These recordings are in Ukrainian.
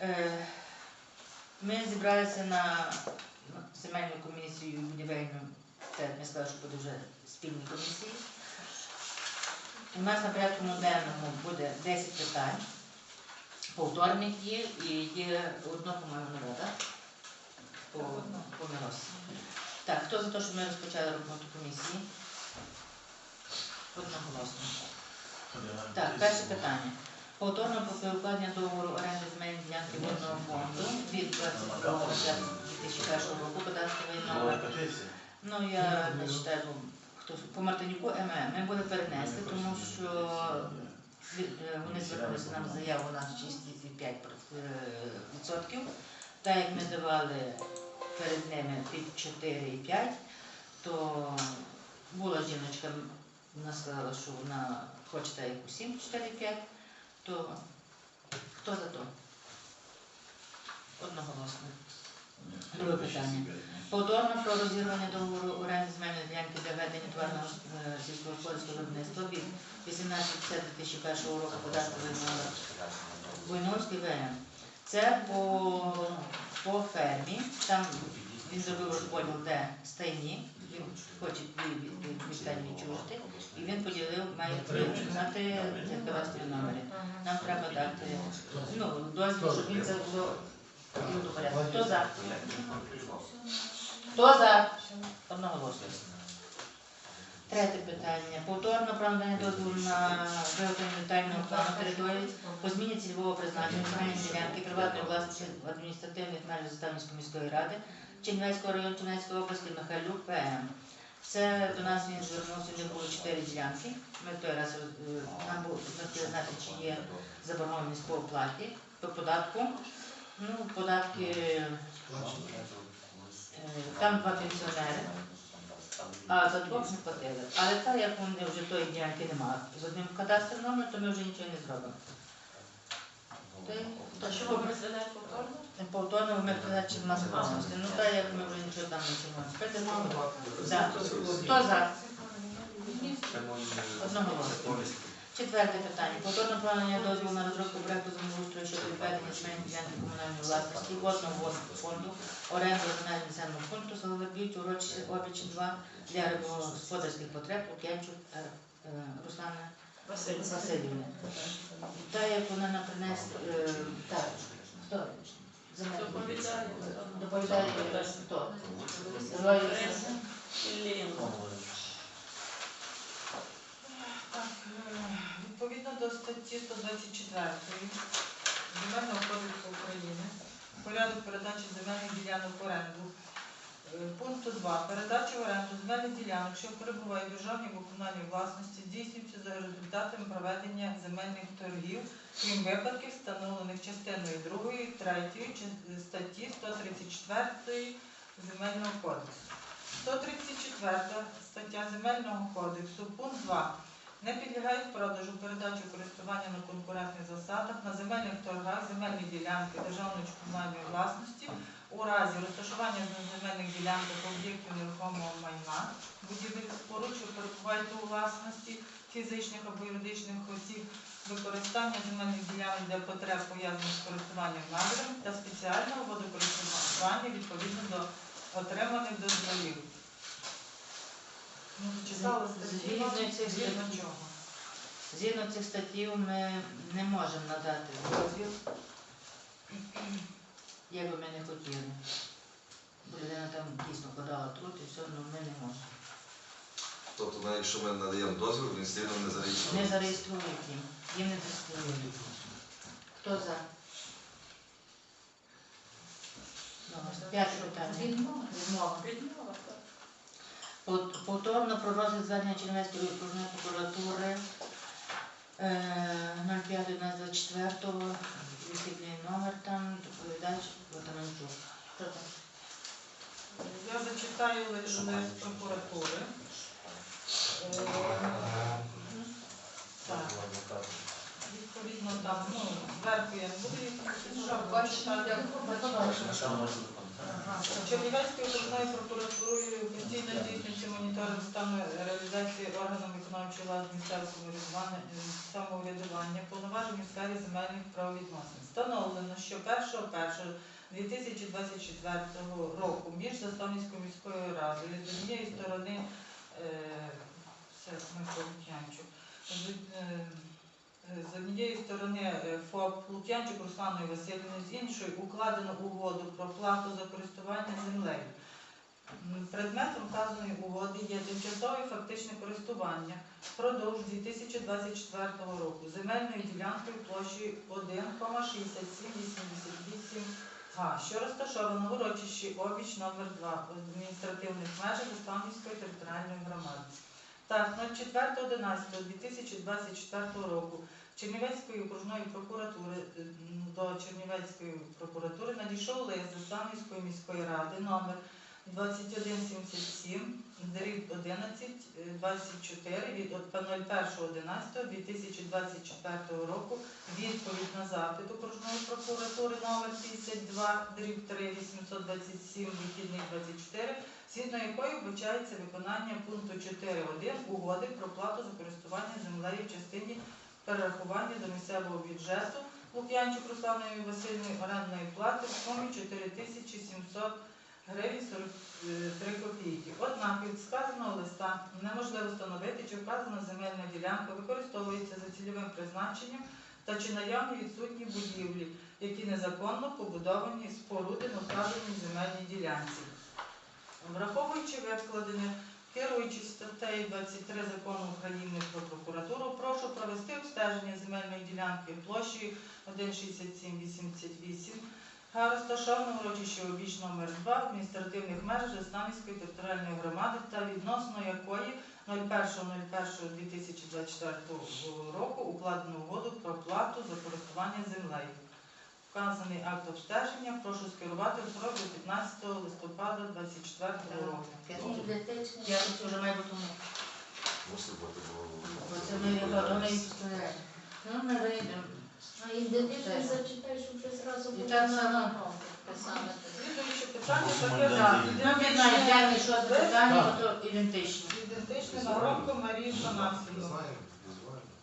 Е, Ми зібралися на земельну комісію будівельну. Це ми сказали, що буде вже спільні комісії. У нас на порядку денному буде 10 питань. Повторних є і є одно, по-моєму, нове, так? По, по Миросі. Так, хто за те, щоб ми розпочали роботу комісії? Одноголосно. Так, перше питання. Повторно про укладення договору оренди земельної ділянки водного фонду від 2001 року кадастровий номер. Ну, я не читаю, хто по Мартинюку ММ. Ми будемо перенести, тому що е, вони звернулися нам заяву на 6,5%. Так як ми давали перед ними під 4,5, то була жіночка, вона сказала, що вона хоче так як усім 4,5, то хто за то? Одноголосно. Друге питання. Повторно про розірвання договору оренди земельної ділянки для ведення товарного е, сільськогосподарського виробництва від 18.10.2001 року податковий номер Буйновський ВМ. Це по, по фермі. Там він зробив розподіл, де стайні. Він хоче дві від- від- від відчужити. І він поділив, має на три кадастрові номери. Нам треба дати ну, дозвіл, щоб він це було ну, до порядку. Хто за? Хто за? Одноголосно. Третє питання. Повторно про дозволу на виготовлення детального плану території по зміні цільового призначення земельної ділянки приватної власності в адміністративних межах Заставницької міської ради Чернівецького району Чернівецької області Михайлюк ПМ. Це до нас він звернувся, в було чотири ділянки. Ми той раз е, нам було знати, чи є заборгованість по оплаті, по податку. Ну, податки е, там два пенсіонери. А за двох не платили. Але так як вони вже тої ділянки немає з одним кадастром номер, то ми вже нічого не зробимо. Та що ви представляєте повторно? Повторно ми передачі в нас власності. Ну так як ми вже нічого там не. Тепер. Хто за? Одноголосно. Четверте питання. Повторно проведення дозволу на розробку проекту землеустрою щодо відведення земельної ділянки комунальної власності водного водного фонду, оренди національного населеного пункту Соловеб'ють, урочище Обіч 2 для рибогосподарських потреб Лук'янчук е, е, Руслана Василь. Як вона нам принесла, е, так, хто? Доповідає. Доповідає хто? Іллєнко. Так, е, відповідно до статті 124 Земельного кодексу України порядок передачі земельних ділянок в оренду. Е, Пункту 2. Передача в оренду земельних ділянок, що перебувають в державній комунальній власності, здійснюється за результатами проведення земельних торгів, крім випадків, встановлених частиною 2, 3 статті 134 Земельного кодексу. 134 стаття Земельного кодексу, пункт 2. Не підлягають продажу, передачу користування на конкурентних засадах на земельних торгах земельні ділянки державної комунальної власності у разі розташування на земельних ділянках об'єктів нерухомого майна, будівель споруд, що перебувають у власності фізичних або юридичних осіб, використання земельних ділянок для потреб пов'язаних з користуванням надрами та спеціального водокористування відповідно до отриманих дозволів. Ну, статті, Згідно цих згідно статей. чого? Згідно цих статтів ми не можемо надати дозвіл, як би ми не хотіли. Бо людина там дійсно подала труд і все, але ми не можемо. Тобто, навіть якщо ми надаємо дозвіл, він одно не Не зареєстрований. зареєструють їм. Їм не зареєструють. Хто за? Добре. П'яте питання. Відмова. Відмова, так. Пов- Повторно про розгляд звернення Чернівецької окружної прокуратури е, 05.24, висвітлює номер там, доповідач Богданчук. Хто там? Я зачитаю лише прокуратури. Е, Так, відповідно там, ну, зверху я буду їх Щоб бачити, як читати. Чернівецькою окружною прокуратурою постійно здійснюється моніторинг стану реалізації органами виконавчої влади місцевого самоврядування, повноважень у сфері земельних правовідносин. Встановлено, що 1.1.2024 року між Заставницькою міською радою з однієї сторони е, це Микола з, е, з однієї сторони е, ФОП Лук'янчук Русланою Васильівною, з іншої укладено угоду про плату за користування землею. Предметом вказаної угоди є тимчасове фактичне користування впродовж 2024 року земельною ділянкою площею 1,6788 га, що розташована в урочищі Обіч номер 2 в адміністративних межах Іспанської територіальної громади. Так, 04.11.2024 року Чернівецької окружної прокуратури е, до Чернівецької прокуратури надійшов лист Заставницької міської ради номер 2177 дріб 11 е, 24 від 01.11.2024 року. Відповідь на запит окружної прокуратури номер 52 дріб 3 827 вихідний 24 згідно якої вбачається виконання пункту 4.1 угоди про плату за користування землею в частині перерахування до місцевого бюджету Лук'янчук Русланою Васильною орендної плати в сумі 4700 гривень 43 копійки. Однак від сказаного листа неможливо встановити, чи вказана земельна ділянка використовується за цільовим призначенням та чи наявні відсутні будівлі, які незаконно побудовані споруди на вказаній земельній ділянці. Враховуючи викладене, керуючись статтею 23 закону України про прокуратуру, прошу провести обстеження земельної ділянки площею 1,6788 га, розташована в урочищі обіч номер 2 в адміністративних межах Жеснамівської територіальної громади та відносно якої 01.01.2024 року укладено угоду про плату за користування землею. Вказаний акт обстеження прошу скерувати в строк до 15 листопада 2024 року. Я вже має бути Бо це ми. Ну, ми вийдемо. А ідентично зачитай, щоб ти зразу І так само. те. Слідуюче питання Ну, таке так. Піднімаємо п'яте, питання, то ідентично. Ідентичне на Не Панасівну. знаємо, візуально.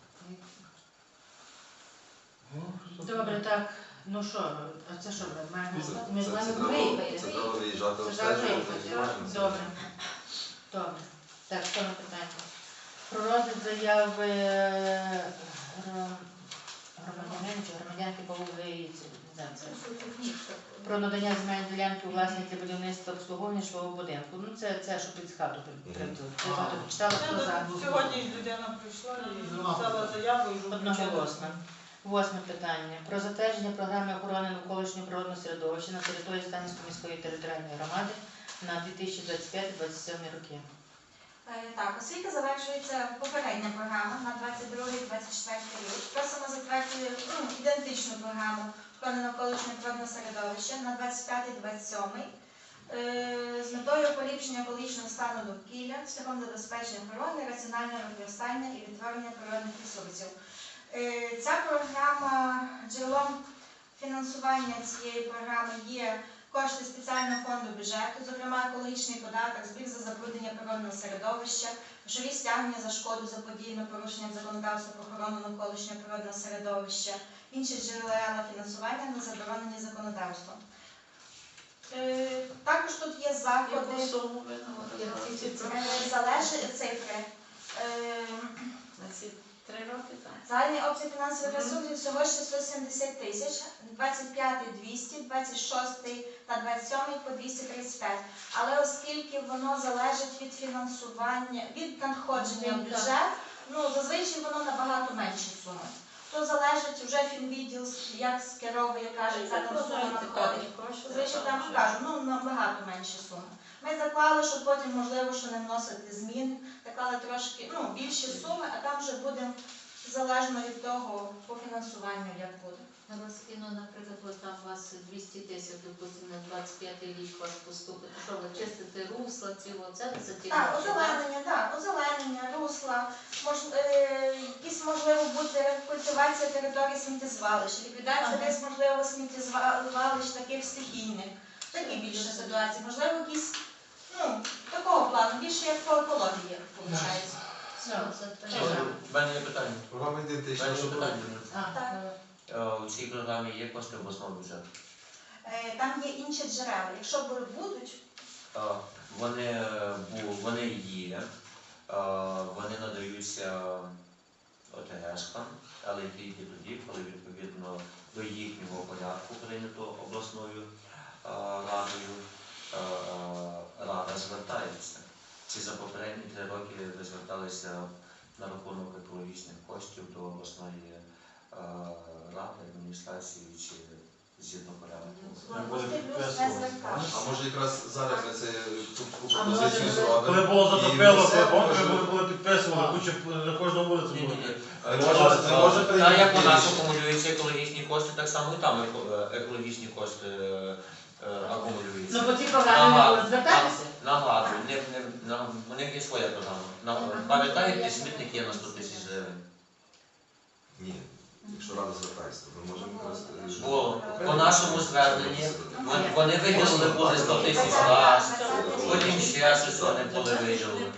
Добре, так. Ну що, а це що, ми маємо ми з вами виїхати? це треба виїжджати Це обстежувати. Добре. Добре. Так, що на питання? Про розгляд заяви е, чи громадянки по вулиці про надання земельної ділянки у власність для будівництва обслуговування житлового будинку. Ну це, це що під хату хто за? Сьогодні людина прийшла і написала заяву і вже Одноголосно. Восьме питання. Про затвердження програми охорони навколишнього природного середовища на території Станівської міської територіальної громади на 2025-2027 роки. Е, Так, оскільки завершується попередня програма на 22-24 рік, просимо затвердити ну, ідентичну програму охорони навколишнього природного середовища на 25-27 е, з метою поліпшення екологічного стану довкілля, шляхом забезпечення охорони, раціонального використання і відтворення природних ресурсів. Е, Ця програма джерелом фінансування цієї програми є кошти спеціального фонду бюджету, зокрема екологічний податок, збір за забруднення природного середовища, грошові стягнення за шкоду заподіяну порушенням законодавства про охорону навколишнього природного середовища, інші джерела фінансування не заборонені законодавством. Е, Також тут є Залежить цифри. Три роки, так? Загальний обсяг фінансових ресурсів всього 670 тисяч, 25 – 200, 26 та 27 по 235. Але оскільки воно залежить від фінансування, від надходження в так. бюджет, ну зазвичай воно набагато менші суми. То залежить вже фінвідділ, як скеровує, каже, яка там сума надходить. Зазвичай там кажу, ну набагато менші суми. Ми заклали, щоб потім можливо, що не вносити змін, заклали трошки ну, більші суми, а там вже буде залежно від того по фінансуванню, як буде. На вас кіно, наприклад, от там у вас 200 тисяч, допустимо, на 25 рік вас поступить. Що ви чистите русла, ціло, це за ті Так, гроші, озеленення, так, озеленення, русла, мож, е, якісь можливо буде рекультивація території сміттєзвалищ, ліквідація Ага. десь можливо сміттєзвалищ таких стихійних. Такі більше ситуації. Можливо, якісь, ну, такого плану, більше як по екології, виходить. За? У мене є питання. Програма У ідентична, мене є питання. Так. Е, У цій програмі є кошти обласного бюджету. Е, Там є інші джерела. Якщо бу- будуть, Е, Вони, е, бу- вони є, е, вони надаються ОТГшкам, але тільки тоді, коли відповідно до їхнього порядку прийнято обласною е, радою, е, звертається. Чи за попередні три роки ви зверталися на рахунок екологічних коштів до обласної е, ради, адміністрації чи згідно порядку? Плюс не звертався. А може якраз зараз ми це цю пропозицію зробимо? Коли було затопило, коли були підписували, куча на кожну вулицю Ні, було. Так як у нас акумулюються екологічні кошти, так само і там е, екологічні кошти е, е, акумулюються. Ну, по цій програмі не Ага. будуть звертатися? Нагадую, не, не, на, у них є своя програма. На, пам'ятаєте, смітник є на 100 тисяч гривень. Ні. Якщо рада звертається, то ми можемо е, Бо по нашому зверненні вон- вони виділили були 100 тисяч раз, потім ще щось вони були виділили.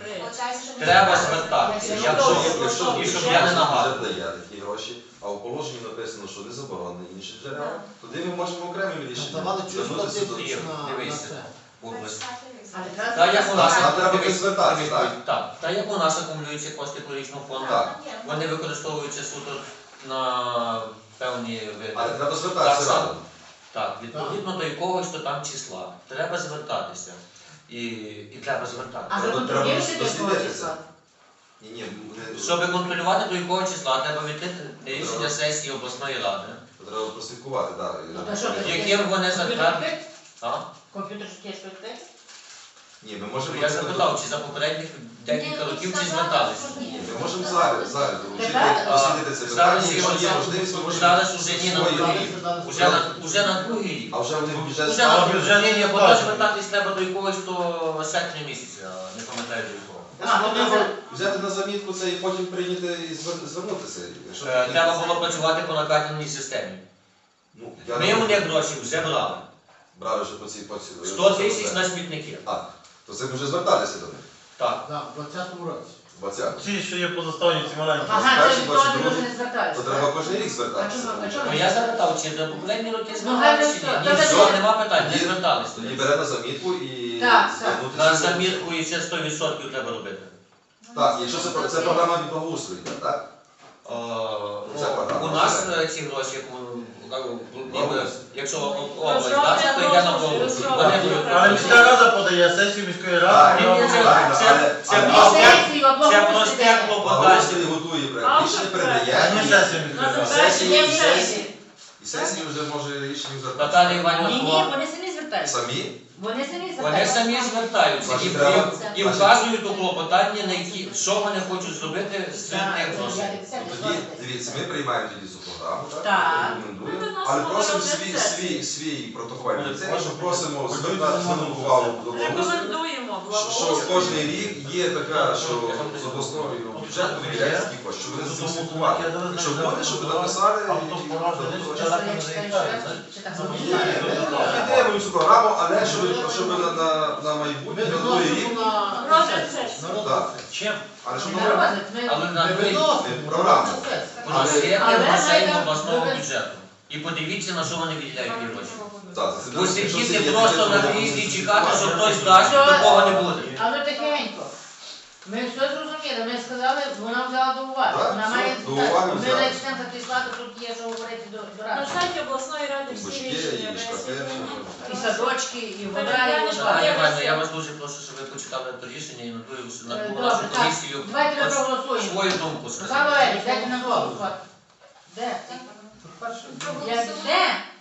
Треба звертатися. Якщо добре, Якщо і щоб я не бюджет дає такі гроші, а у положенні написано, що не заборонені інші джерела, тоді ми можемо окремим рішенням Давали чуть звернутися до... Ні, на, на дивися. це. область. Та як у нас Нам треба дивись, звертатися, дивись, так? Так, та як у нас акумулюються кошти екологічного фонду, Так. Вони використовуються суто на певні види. Але треба звертатися Так, відповідно до якогось то там числа. Треба звертатися. І, і треба А звертатися. ви Треба- контролюєте до якого дослідити числа? Ні, ні, ми- Щоб контролювати до якого числа, треба відкрити рішення сесії обласної ради, треба прослідкувати, так. Ну, та що, ви- яким вони? А? Комп'ютер ж є відкритий? Ні, ми можемо... Я запитав, чи за попередніх декілька років ну, чи зверталися. ні. Ми можемо зараз, зараз долучити, Тепер? дослідити це питання, Зараз якщо є можливість, ми можемо... Зараз уже ні на свої- другий рік. Уже на, уже на другий рік. А вже вони бюджет Уже на А другий рік, бо бачимо. звертатись треба до якогось то серпня місяця, не пам'ятаю до якого. А, Ну, взяти на замітку це і потім прийняти і звер- звернутися. Якщо Е, Треба було працювати по накатаній системі. Ну, я Ми не у них гроші вже брали. брали вже по цій по 100 тисяч на смітники. А, то це вже зверталися до них. Так. Да, в 20-му році. 20 Ці, що є позаставні, ці маленькі. Ага, це Перший, від перший, другий. не зверталися. То треба кожен рік А звертатися. чому- а чому? Ну я запитав, чи за попередні роки Ну, зверталися чи ні. Ні, все. нема питань, не зверталися. Тоді бере на замітку і Так, так. звернутися. На замітку і ще 100% треба робити. Так, якщо це, це програма від благоустрою, так? Е, Це програма, У нас е, ці гроші, як ну, ніби, Область. якщо об- Ну, область дасть, то йде на область. Але міська рада подає сесію міської ради. Це- Сесію, просте клопотання. Благоустрій готує проект, рішення передає. Не і- міської ради. затвердження Сесії, сесії. І сесії вже може рішення Наталія. Іванівна, Ні, ні, вони самі звертаються. Самі? Вони самі Вони самі звертаються і, і, і вказують у клопотанні, на які, що вони хочуть зробити з себе Тоді, дивіться, ми приймаємо тоді цю програму, так? Так. Рекомендуємо. Ну, Але просимо свій, свій, свій протокольний Буде цей, що просимо. звертати звернути увагу до. Рекомендуємо Що- благоустрій. кожен рік є така, що з обласного бюджету виділяється такі кошти, щоб вони це слідкували. Якщо буде, щоб написали і- і- Ні, само? Підтримуємо цю програму, але щоб, щоб на, на, на майбутнє, Ми на другий рік, виносимо на Розгляд на сесію. сесії. На розгляд Так. сесії. Чим? але щоб Не ми- розгляд, ми- Але на Ми другий виносимо програму. на сесію. Але грошей обласного бюджету. І подивіться, на що вони відділяють ті гроші. Так, це- Бо сидіти просто на кріслі і чекати, що хтось дасть, такого не буде. Але тихенько. Ми все зрозуміли, ми сказали, вона взяла до уваги. Так, Вона все, має до уваги Ми взяла. почнемо прийшла, тут є, що говорити до, до На ради. сайті обласної ради всі Бочки, рішення і шкафи, висвітлені. І садочки, і вода, і Переглянеш, вода. Я Іванівна, вас- я вас дуже прошу, щоб ви почитали це рішення і на другу на Е, добре, нашу так. комісію Давайте ми проголосуємо. свою думку Михайло сказати. Дайте на голову. Де? Я,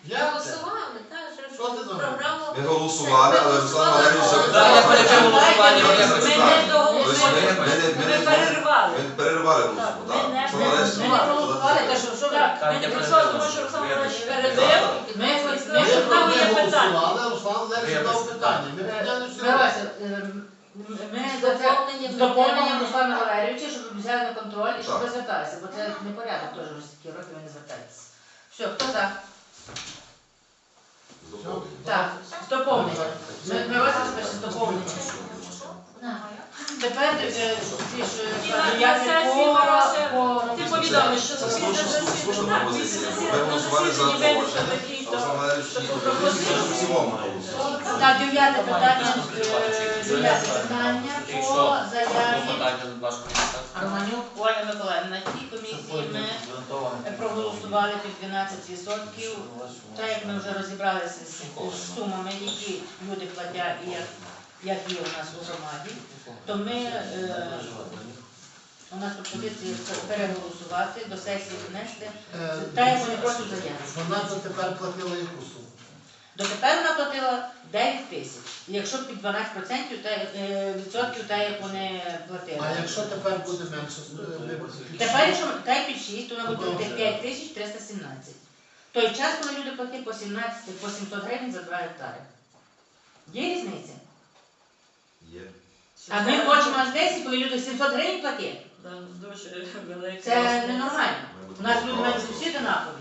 де? Голосували, так, що Що ти думаєш? програму. Ми голосували, але Руслан Валерійович я перейшов голосування, Ми я не почитаю. Ми- ми- ми- ми- Ми перервали. Ми перервали голосу, ми так. не- ми не проголосували, те, що, що ви? Не голосували, тому що Руслан Іванович передав. Ми, голосували, Руслан Левич задав Вибачте. питання. Ми підняли всі ем, ми за це Доповненням з доповненням до Руслана Валерійовича, щоб взяли на контроль і щоб ви зверталися, бо це непорядок теж вже такі роки ви не звертаєтеся. Все, хто за? Доповнення. Так, з доповненням. доповнення. Ми, ми розгляд перше доповнення. Тепер е, ж е, по, виросте. по Ти повідомиш, що слушна- пропозиція. після голосували за засідання винесено положення, такий, а то основне таку в пропозицію. цілому голосували. Так, дев'яте питання, е, дев'яте питання по заяві. Романюк Оля Миколаївна. На цій комісії ми проголосували під 12%. Так як ми вже розібралися з з сумами, які люди платять і як, як є у нас у громаді, то ми е, у нас пропозиція переголосувати до сесії внести. Е, Так як вони просто заяву. Вона дотепер платила яку суму? Дотепер вона платила 9 тисяч. Якщо під 12% та, е, відсотків, так як вони платили. А якщо тепер буде менше, е, ми Тепер, якщо та й під 6, то вона буде платити 5 тисяч 317. Той час, коли люди платили по 17, по 700 гривень за 2 гектари. Є різниця? Є. А ми хочемо аж 10, коли люди 700 гривень платять. Да, Дуже велике. Це ненормально. У нас люди мають всі однакові.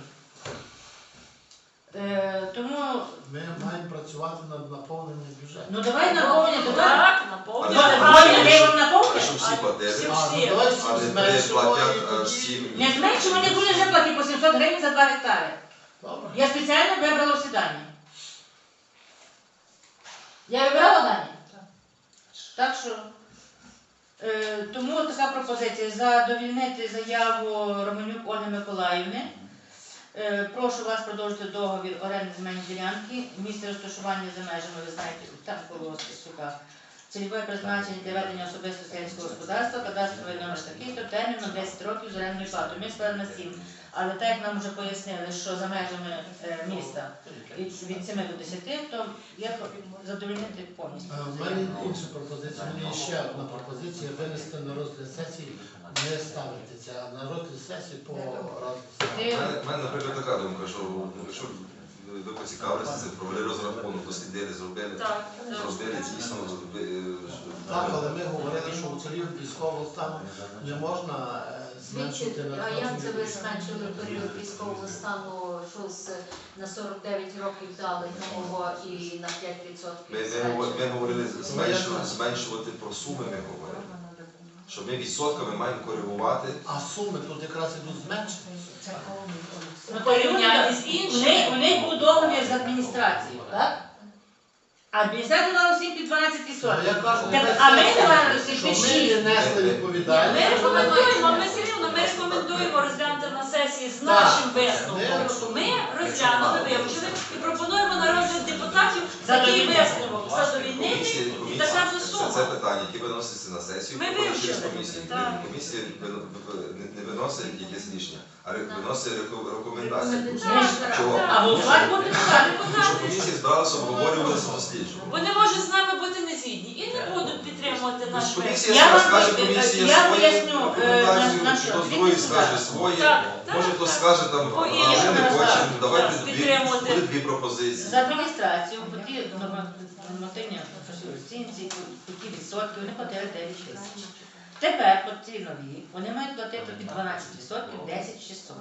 Е, тому, Ми маємо працювати над наповненням бюджету. ну давай наповнення, давай. Так, Ну, наповнює. Наповнення, де вам А наповнення? щоб всі платили, А, ну давай але три зменшимо платять і тоді- всім. Не зменшимо, не буде вже платити по 700 гривень за 2 гектари. Добре. Я спеціально вибрала всі дані. Я? Так що, е, тому така пропозиція задовільнити заяву Романюк Ольги Миколаївни. Е, прошу вас продовжити договір оренди земельної ділянки. Місце розташування за межами, ви знаєте, там коло сука. Цільове призначення для ведення особистого селянського господарства, кадастровий номер такий, то термін на 10 років з орендною платою. Ми склали на 7. Але так як нам вже пояснили, що за межами е, міста від, від 7 до 10, то я задовольнити повністю. Е, В мене інша пропозиція. У мене ще одна пропозиція винести на розгляд сесії, не ставити це, а на розгляд сесії по розгляду. У мене, наприклад, така думка, що якщо ви поцікавилися, це провели розрахунок, дослідили, зробили, Так, так. зробили дійсно. ви, е, Так, але ми говорили, що у цілі військового стану не можна е, Звідки, зменшити а як це ви зменшили період військового стану, що з на 49 років дали нового і на 5% Ми, ми, говор- ми говорили зменшувати, зменшувати про суми ми говорили. Що ми відсотками маємо коригувати. А суми тут якраз ідуть зменшені. Ну, порівнянні з У іншими. них, у них був договір з адміністрацією, так? А адміністрація дала всім під 12 Ну, я кажу, Так, а ми давали всім Що під ми не несли Ми рекомендуємо, ми все рівно, ми рекомендуємо сесії з нашим висновком, ми розглянули, вивчили і пропонуємо на розгляд депутатів такий висновок задовільнити і така ж це, це питання, які виносяться на сесію, Ми вивчили, так. Комісія не- виносить якесь рішення, а виносить реко- рекомендації. Чого? А голосувати буде так. Що комісія збиралася обговорювалися, досліджували. Вони можуть з нами бути не згідні і не будуть підтримувати наш висновок. Комісія Я вам скаже, поясню, комісія я свою поясню, е, рекомендацію, на- на що? хтось другий сюди? скаже своє, Так, так, може хтось скаже там, а ми не хочемо, давайте дві, буде дві пропозиції. За адміністрацію по нормативні оцінці, по відсотки, вони платили 9 тисяч. Тепер по цій нові вони мають платити під 12 відсотків 10 600.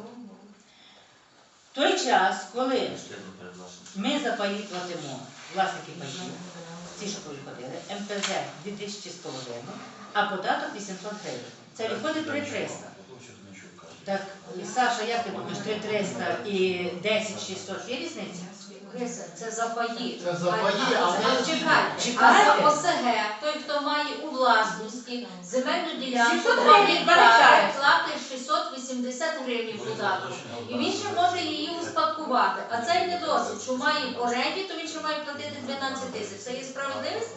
В той час, коли ми за паї платимо, власники паїв, ті, що приходили, МПЗ 2100 гривень, а податок 800 гривень. Це виходить 3300. Так, Саша, як ти думаєш, 3300 і 10 600 є різниця? Лиса, це за паї. Це за паї, А, але- а, Чекайте, а Чекайте. за ОСГ, той, хто має у власності земельну ділянку 700 2 гривень, два гектари, платить 680 гривень податку. І він ще може її успадкувати. А цей не досить, що має в оренді, то він ще має платити 12 тисяч. Це є справедливість?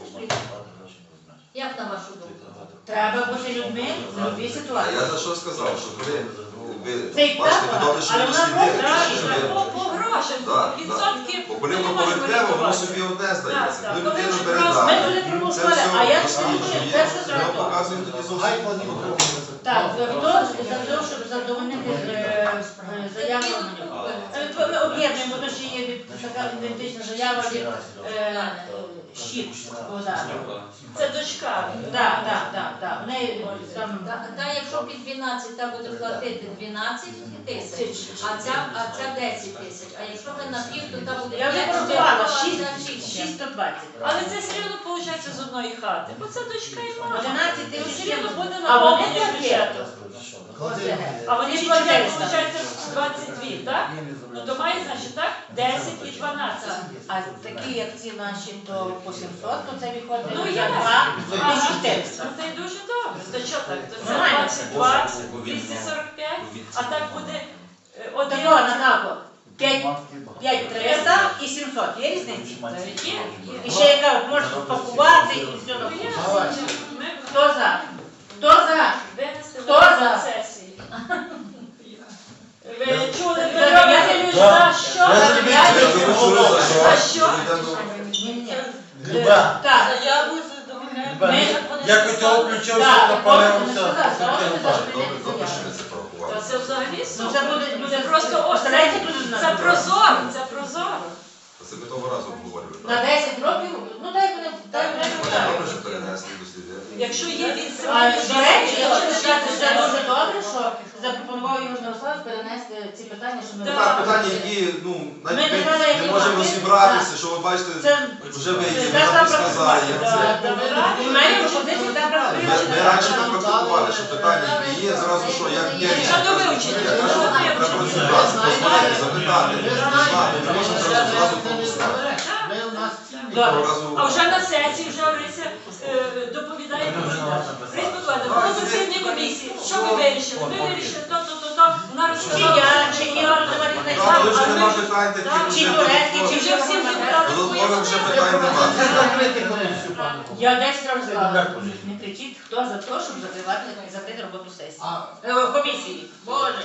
Як на вашу думку? Треба бути людьми в любій А ситуації. я за що сказав, що ви, ви Це і бачите, ви добре, що але ви вона дослідили, просто що ви По, по грошах, Так, відсотки. Бо ми коли не воно собі одне здається. так. Коли Коли людина вже бере просто- Ми далі, туди це проголосували, а я досліджує, це що воно зробила? показує тоді зовсім. Так, за то, за те, щоб задовольнити е, е, заяву на нього. Ми об'єднуємо, бо то ще є така ідентична заява від е, Богдана. Це дочка. Так, так, так, так. В неї там Та, та якщо під 12, та буде платити 12 тисяч, а ця, а ця 10 тисяч. А якщо ми на пів, то та буде Я вже 5 порахувала, а шість- ця 6. 6 то 20. Але це все рівно виходить з одної хати, бо це дочка і мама. 11 Це тисяч все євро. буде А вони наповнення платять. бюджету. А вони платять, виходить, 22, так? Ну то має, значить, так? 10 і 12. А такі, як ці наші, то по 700, то це виходить Ну, за я. 2 Ага. 1400. Ну це й дуже добре. То що так? То це Нормально. 22, 245, а так буде е, один. Такого, Наталко, 5 300 і 700. Є різниця? Є, є. І ще яка можеш спакувати і все Ну, є. таке. Ми Хто за? Хто за? винести Хто на за? сесії. Ви чули, Я Петро не Васильович, Да. за що? Я не Я знаю. думаю, що ви за що? А що? Йдемо до- Ні-ні. Люба, Так. Заяву задовольняємо. Люба, Ми- як включився, Так, так, так, Добре, так. добре, що ви це порахували. Та це взагалі Ну супер. це буде, буде Це просто ось це, дуже це прозоро, це прозоро. Це ми того разу обговорювали. На 10 років, ну дай буде, дай буде. Може, добре, що перенесли до слідів. Якщо є від А, До речі, я хочу Якщо сказати, що це дуже добре, що запропонував Ігор Мирославович перенести ці питання, що ми Так. Так, питання, які ну, Ми навіть не ми знали, не можемо розібратися, що ви бачите, Це вже ви це її треба нам сказали, як це. працювати. У мене пропозиції треба Ми, ми раніше так практикували, що питання є, зразу що, як є Що то вивчення? Я кажу, треба вивчення? розібратися, послухати, запитати, знати, не можна зразу зразу пропускати. Добре. А вже на сесії вже Орися е, доповідає. Рись Миколаївна, було засідання комісії. Що ви вирішили? Ви вирішили то, то. Вона Чи розказала. чи вже нема питань таких, чи вже чи питань немає. комісію, пане. Я 10 разів не кричіть, хто за те, щоб закривати, закрити роботу сесії. Е, Комісії. Боже.